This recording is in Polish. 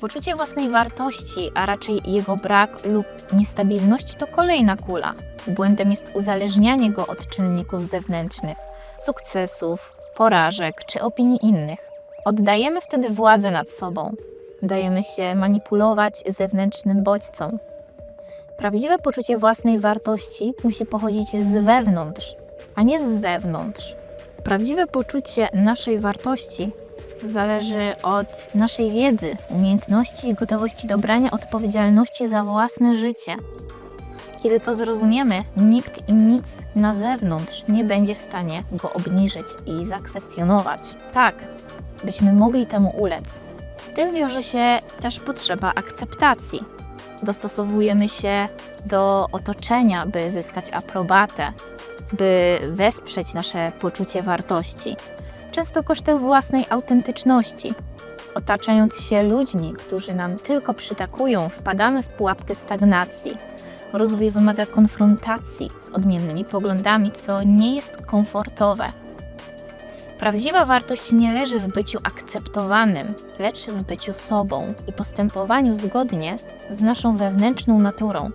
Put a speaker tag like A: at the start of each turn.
A: Poczucie własnej wartości, a raczej jego brak lub niestabilność to kolejna kula. Błędem jest uzależnianie go od czynników zewnętrznych, sukcesów, porażek czy opinii innych. Oddajemy wtedy władzę nad sobą. Dajemy się manipulować zewnętrznym bodźcom. Prawdziwe poczucie własnej wartości musi pochodzić z wewnątrz, a nie z zewnątrz. Prawdziwe poczucie naszej wartości zależy od naszej wiedzy, umiejętności i gotowości do brania odpowiedzialności za własne życie. Kiedy to zrozumiemy, nikt i nic na zewnątrz nie będzie w stanie go obniżyć i zakwestionować. Tak, byśmy mogli temu ulec. Z tym wiąże się też potrzeba akceptacji. Dostosowujemy się do otoczenia, by zyskać aprobatę, by wesprzeć nasze poczucie wartości często kosztem własnej autentyczności. Otaczając się ludźmi, którzy nam tylko przytakują, wpadamy w pułapkę stagnacji. Rozwój wymaga konfrontacji z odmiennymi poglądami, co nie jest komfortowe. Prawdziwa wartość nie leży w byciu akceptowanym, lecz w byciu sobą i postępowaniu zgodnie z naszą wewnętrzną naturą.